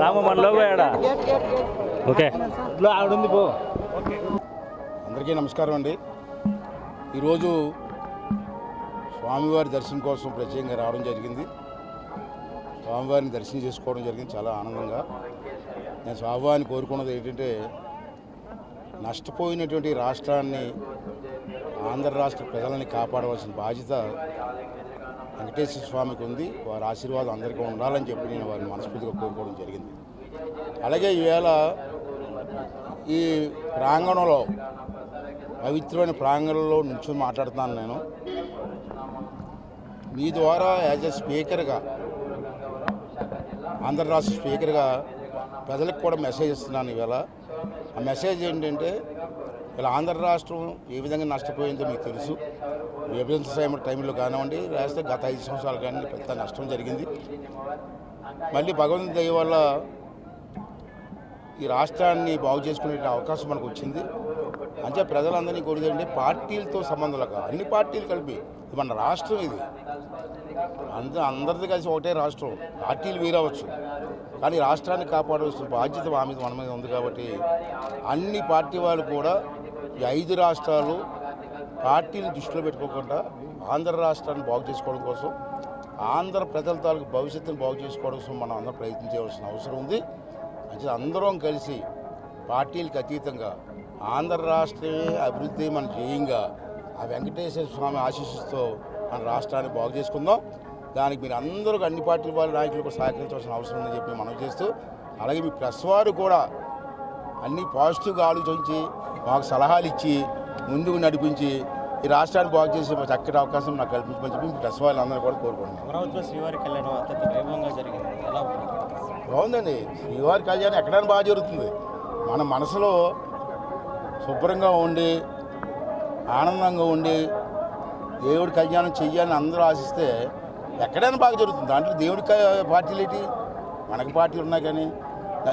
రాము మన లోగో ఏడా ఓకే. ఆవిడ ఉంది పో. అందరికీ నమస్కారం అండి. ఈరోజు స్వామివారి దర్శనం కోసం ప్రత్యేకంగా రావడం జరిగింది. స్వామివారిని దర్శనం చేసుకోవడం జరిగింది చాలా ఆనందంగా. నేను స్వామివారిని కోరుకున్నది ఏంటంటే నష్టపోయినటువంటి రాష్ట్రాన్ని ఆంధ్ర రాష్ట్ర ప్రజలని కాపాడవలసిన బాధ్యత వెంకటేశ్వర స్వామికి ఉంది. వారి ఆశీర్వాదం అందరికీ ఉండాలని చెప్పి నేను వారిని మనస్ఫూర్తిగా కోరుకోవడం జరిగింది. అలాగే ఈవేళ ఈ ప్రాంగణంలో పవిత్రమైన ప్రాంగణంలో నుంచి మాట్లాడుతున్నాను నేను. మీ ద్వారా యాజ్ ఎ స్పీకర్గా ఆంధ్ర రాష్ట్ర స్పీకర్గా ప్రజలకు కూడా మెసేజ్ ఇస్తున్నాను ఈవేళ. ఆ మెసేజ్ ఏంటంటే ఇలా ఆంధ్ర రాష్ట్రం ఏ విధంగా నష్టపోయిందో మీకు తెలుసు. విభజన సమయం టైంలో కానివ్వండి రాస్తే గత ఐదు సంవత్సరాలు కానీ పెద్ద నష్టం జరిగింది. మళ్ళీ భగవంతుని దయ వల్ల ఈ రాష్ట్రాన్ని బాగు చేసుకునే అవకాశం మనకు వచ్చింది. అంటే ప్రజలందరినీ కోరేదంటే పార్టీలతో సంబంధం లేక అన్ని పార్టీలు కలిపి మన రాష్ట్రం ఇది. అంద అందరిది కలిసి ఒకటే రాష్ట్రం. పార్టీలు వీరవచ్చు. కానీ రాష్ట్రాన్ని కాపాడవలసిన బాధ్యత మా మీద మన మీద ఉంది కాబట్టి అన్ని పార్టీ వాళ్ళు కూడా ఈ ఐదు రాష్ట్రాలు పార్టీని దృష్టిలో పెట్టుకోకుండా ఆంధ్ర రాష్ట్రాన్ని బాగు చేసుకోవడం కోసం ఆంధ్ర ప్రజల తాలూకు భవిష్యత్తును బాగు చేసుకోవడం కోసం మనం అందరం ప్రయత్నించవలసిన అవసరం ఉంది. అంటే అందరం కలిసి పార్టీలకు అతీతంగా ఆంధ్ర రాష్ట్రమే అభివృద్ధి మన జయంగా ఆ వెంకటేశ్వర స్వామి ఆశీస్సుతో మన రాష్ట్రాన్ని బాగు చేసుకుందాం. దానికి మీరు అందరూ అన్ని పార్టీల వాళ్ళ నాయకులకు సహకరించవలసిన అవసరం ఉందని చెప్పి మనం చేస్తూ అలాగే మీ ప్రెస్ వారు కూడా అన్ని పాజిటివ్గా ఆలోచించి మాకు సలహాలు ఇచ్చి ముందుకు నడిపించి ఈ రాష్ట్రాన్ని బాగు చేసే చక్కటి అవకాశం నాకు కల్పించమని చెప్పి మీ ప్రెస్ వాళ్ళందరూ కూడా కోరుకుంటున్నాను అమరావతిలో శ్రీవారి కళ్యాణం అత్యంత వైభవంగా జరిగింది. ఎలా? బాగుందండి. శ్రీవారి కళ్యాణం ఎక్కడైనా బాగా జరుగుతుంది. మన మనసులో శుభ్రంగా ఉండి ఆనందంగా ఉండి దేవుడి కళ్యాణం చెయ్యాలని అందరూ ఆశిస్తే ఎక్కడైనా బాగా జరుగుతుంది. దాంట్లో దేవుడి పార్టీలు ఏంటి? మనకి పార్టీలు ఉన్నాయి కానీ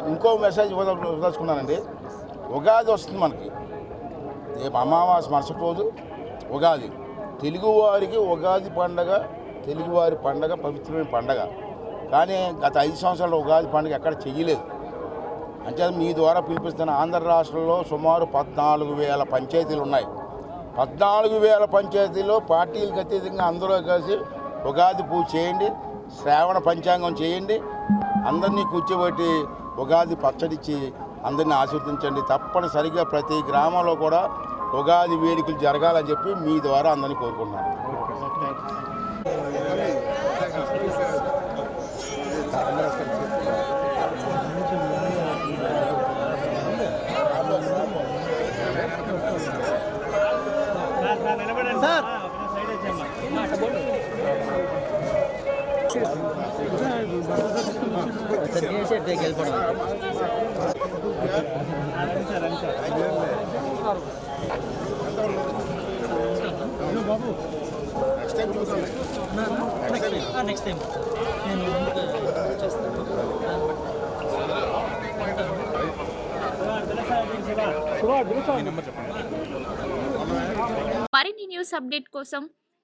ఇంకో మెసేజ్ ఇవ్వదలుచుకున్నానండి. ఉగాది వస్తుంది మనకి. రేపు అమావాస్య మరుసటి రోజు ఉగాది. తెలుగువారికి ఉగాది పండగ తెలుగువారి పండగ పవిత్రమైన పండగ. కానీ గత ఐదు సంవత్సరాల ఉగాది పండుగ ఎక్కడ చెయ్యలేదు. అంటే మీ ద్వారా పిలిపిస్తున్న ఆంధ్ర రాష్ట్రంలో సుమారు పద్నాలుగు వేల పంచాయతీలు ఉన్నాయి. పద్నాలుగు వేల పంచాయతీలో పార్టీలకు అతీతంగా అందరూ కలిసి ఉగాది పూజ చేయండి శ్రావణ పంచాంగం చేయండి. అందరినీ కూర్చోబెట్టి ఉగాది పచ్చడిచ్చి అందరినీ ఆశీర్వదించండి. తప్పనిసరిగా ప్రతి గ్రామంలో కూడా ఉగాది వేడుకలు జరగాలని చెప్పి మీ ద్వారా అందరినీ కోరుకుంటున్నాను. నెక్స్ట్ టైం నేను ముందుగా చేస్తాను మరిన్ని న్యూస్ అప్డేట్ కోసం